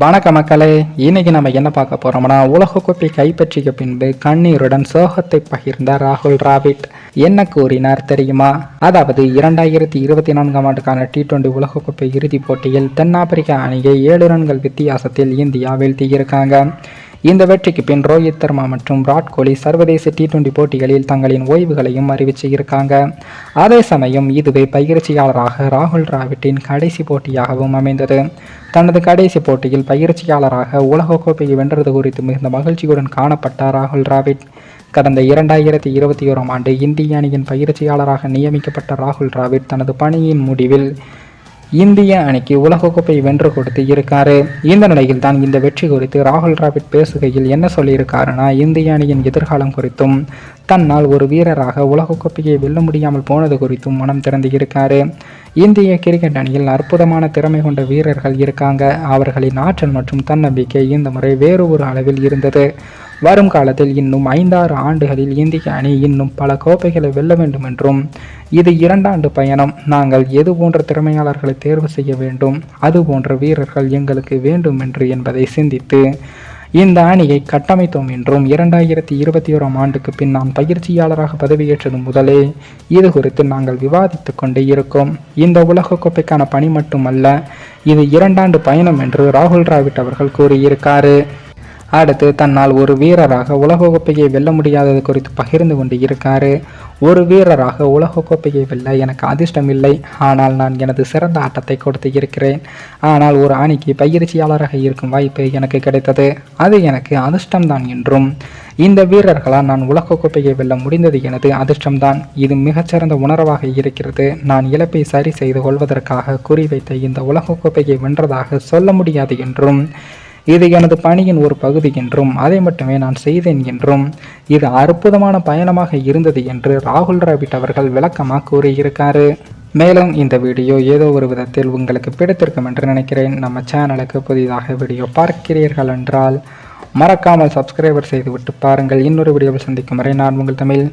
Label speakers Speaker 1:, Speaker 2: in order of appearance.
Speaker 1: வணக்க மக்களே இன்னைக்கு நம்ம என்ன பார்க்க போறோம்னா உலகக்கோப்பை கைப்பற்றிய பின்பு கண்ணீருடன் சோகத்தை பகிர்ந்த ராகுல் டிராவிட். என்ன கூறினார் தெரியுமா? அதாவது இரண்டாயிரத்தி இருபத்தி நான்காம் ஆண்டுக்கான டி டுவெண்டி உலகக்கோப்பை இறுதிப் போட்டியில் தென்னாப்பிரிக்கா அணியை ஏழு ரன்கள் வித்தியாசத்தில் இந்தியா வீழ்த்தியிருக்காங்க. இந்த வெற்றிக்கு பின் ரோஹித் சர்மா மற்றும் விராட் கோலி சர்வதேச டி டுவெண்டி போட்டிகளில் தங்களின் ஓய்வுகளையும் அறிவிச்சு இருக்காங்க. அதே சமயம் இதுவே பயிற்சியாளராக ராகுல் டிராவிட்டின் கடைசி போட்டியாகவும் அமைந்தது. தனது கடைசி போட்டியில் பயிற்சியாளராக உலகக்கோப்பையை வென்றது குறித்து மிகுந்த மகிழ்ச்சியுடன் காணப்பட்டார் ராகுல் டிராவிட். கடந்த இரண்டாயிரத்தி இருபத்தி ஓராம் ஆண்டு இந்திய அணியின் பயிற்சியாளராக நியமிக்கப்பட்ட ராகுல் டிராவிட் தனது பணியின் முடிவில் இந்திய அணிக்கு உலகக்கோப்பை வென்று கொடுத்து இருக்காரு. இந்த நிலையில் தான் இந்த வெற்றி குறித்து ராகுல் டிராவிட் பேசுகையில் என்ன சொல்லியிருக்காருன்னா இந்திய அணியின் எதிர்காலம் குறித்தும் தன்னால் ஒரு வீரராக உலகக்கோப்பையை வெல்ல முடியாமல் போனது குறித்தும் மனம் திறந்து இருக்காரு. இந்திய கிரிக்கெட் அணியில் அற்புதமான திறமை கொண்ட வீரர்கள் இருக்காங்க. அவர்களின் ஆற்றல் மற்றும் தன்னம்பிக்கை இந்த முறை வேறு ஒரு அளவில் இருந்தது. வரும் காலத்தில் இன்னும் ஐந்தாறு ஆண்டுகளில் இந்திய அணி இன்னும் பல கோப்பைகளை வெல்ல வேண்டும் என்றும் இது இரண்டாண்டு பயணம். நாங்கள் எது போன்ற திறமையாளர்களை தேர்வு செய்ய வேண்டும்? அது போன்ற வீரர்கள் எங்களுக்கு வேண்டும் என்று என்பதை சிந்தித்து இந்த அணியை கட்டமைத்தோம் என்றும் இரண்டாயிரத்தி இருபத்தி ஓராம் ஆண்டுக்கு பின் நான் பயிற்சியாளராக பதவியேற்றது முதலே இது குறித்து நாங்கள் விவாதித்து கொண்டே இருக்கோம். இந்த உலகக்கோப்பைக்கான பணி மட்டுமல்ல இது இரண்டாண்டு பயணம் என்று ராகுல் டிராவிட் அவர்கள் கூறியிருக்காரு. அடுத்து தன்னால் ஒரு வீரராக உலகக்கோப்பையை வெல்ல முடியாதது குறித்து பகிர்ந்து கொண்டு இருக்காரு. ஒரு வீரராக உலகக்கோப்பையை வெல்ல எனக்கு அதிர்ஷ்டம் இல்லை. ஆனால் நான் எனது சிறந்த ஆட்டத்தை கொடுத்து இருக்கிறேன். ஆனால் ஒரு அணிக்கு பயிற்சியாளராக இருக்கும் வாய்ப்பு எனக்கு கிடைத்தது. அது எனக்கு அதிர்ஷ்டம்தான் என்றும். இந்த வீரர்களால் நான் உலகக்கோப்பையை வெல்ல முடிந்தது எனது அதிர்ஷ்டம்தான் இது மிகச்சிறந்த உணர்வாக இருக்கிறது. நான் இழப்பை சரி செய்து கொள்வதற்காக குறிவைத்த இந்த உலகக்கோப்பையை வென்றதாக சொல்ல முடியாது என்றும். இது எனது பணியின் ஒரு பகுதி என்றும் அதை மட்டுமே நான் செய்தேன் என்றும் இது அற்புதமான பயணமாக இருந்தது என்று ராகுல் டிராவிட் அவர்கள் விளக்கமாக கூறியிருக்காரு. மேலும் இந்த வீடியோ ஏதோ ஒரு விதத்தில் உங்களுக்கு பிடித்திருக்கும் என்று நினைக்கிறேன். நம்ம சேனலுக்கு புதிதாக வீடியோ பார்க்கிறீர்கள் என்றால் மறக்காமல் சப்ஸ்கிரைபர் செய்துவிட்டு பாருங்கள். இன்னொரு வீடியோவில் சந்திக்கும் வரை நான் உங்கள் தமிழ்